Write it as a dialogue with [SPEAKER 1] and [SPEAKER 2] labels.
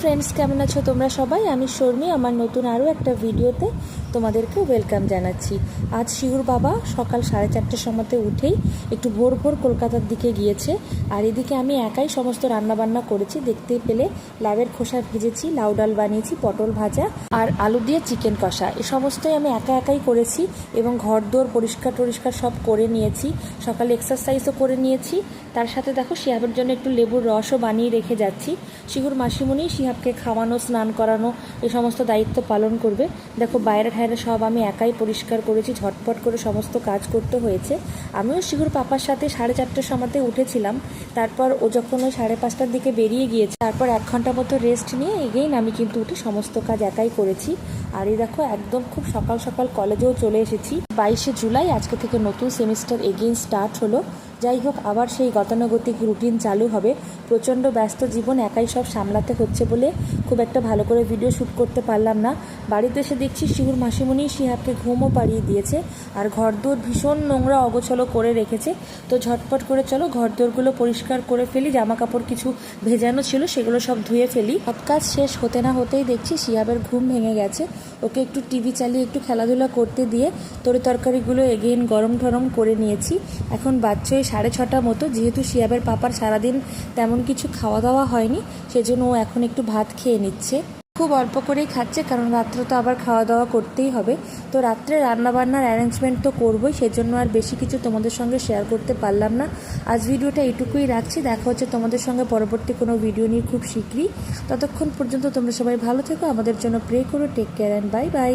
[SPEAKER 1] Friends কেমন আছো তোমরা সবাই? আমি শর্মি, আমার নতুন আরও একটা ভিডিওতে তোমাদেরকে ওয়েলকাম জানাচ্ছি। আজ শিউর বাবা সকাল সাড়ে চারটের সময়তে উঠেই একটু ভোর ভোর কলকাতার দিকে গিয়েছে। আর এদিকে আমি একাই সমস্ত রান্নাবান্না করেছি। দেখতে পেলে লাউয়ের খোসা ভেজেছি, লাউ ডাল বানিয়েছি, পটল ভাজা আর আলু দিয়ে চিকেন কষা। এ সমস্তই আমি একা একাই করেছি এবং ঘর দোর পরিষ্কার টরিষ্কার সব করে নিয়েছি। সকালে এক্সারসাইজও করে নিয়েছি। তার সাথে দেখো শিহাবের জন্য একটু লেবুর রসও বানিয়ে রেখে যাচ্ছি। শিহুর মাসিমণি শিহাবকে খাওয়ানো, স্নান করানো, এই সমস্ত দায়িত্ব পালন করবে। দেখো বাইরে ঠায়রে সব আমি একাই পরিষ্কার করেছি, ঝটপট করে সমস্ত কাজ করতে হয়েছে। আমিও শিহুর পাপার সাথে সাড়ে চারটের সময়তে উঠেছিলাম। তারপর ও যখন ওই সাড়ে পাঁচটার দিকে বেরিয়ে গিয়েছে, তারপর এক ঘণ্টা মতো রেস্ট নিয়ে এগেইন আমি কিন্তু উঠে সমস্ত কাজ একাই করেছি। আর এই দেখো একদম খুব সকাল সকাল কলেজেও চলে এসেছি। বাইশে জুলাই আজকে থেকে নতুন সেমিস্টার এগেইন স্টার্ট হলো। যাই হোক, আবার সেই গতানুগতিক রুটিন চালু হবে। প্রচণ্ড ব্যস্ত জীবন একাই সব সামলাতে হচ্ছে বলে খুব একটা ভালো করে ভিডিও শ্যুট করতে পারলাম না। বাড়িতে এসে দেখছি শিহুর মাসিমণি শিহাবকে ঘুমও পাড়িয়ে দিয়েছে আর ঘরদোর ভীষণ নোংরা অগোছলো করে রেখেছে। তো ঝটপট করে চলো ঘরদোরগুলো পরিষ্কার করে ফেলি জামা কাপড় কিছু ভেজানো ছিল সেগুলো সব ধুয়ে ফেলি। সব কাজ শেষ হতে না হতেই দেখছি শিহাবের ঘুম ভেঙে গেছে। ওকে একটু টিভি চালিয়ে একটু খেলাধুলা করতে দিয়ে তরি তরকারিগুলো এগেইন গরম ঠরম করে নিয়েছি। এখন বাচ্চা সাড়ে ছটা মতো, যেহেতু শিয়াবের পাপার সারাদিন তেমন কিছু খাওয়া দাওয়া হয়নি, সেজন্য ও এখন একটু ভাত খেয়ে নিচ্ছে। খুব অল্প করেই খাচ্ছে, কারণ রাত্রে তো আবার খাওয়া দাওয়া করতেই হবে। তো রাত্রে রান্নাবান্নার অ্যারেঞ্জমেন্ট তো করবোই, সেজন্য আর বেশি কিছু তোমাদের সঙ্গে শেয়ার করতে পারলাম না। আজ ভিডিওটা এইটুকুই রাখছি, দেখা হচ্ছে তোমাদের সঙ্গে পরবর্তী কোনো ভিডিও নিয়ে খুব শীঘ্রই। ততক্ষণ পর্যন্ত তোমরা সবাই ভালো থেকো, আমাদের জন্য প্রে করো take care and bye bye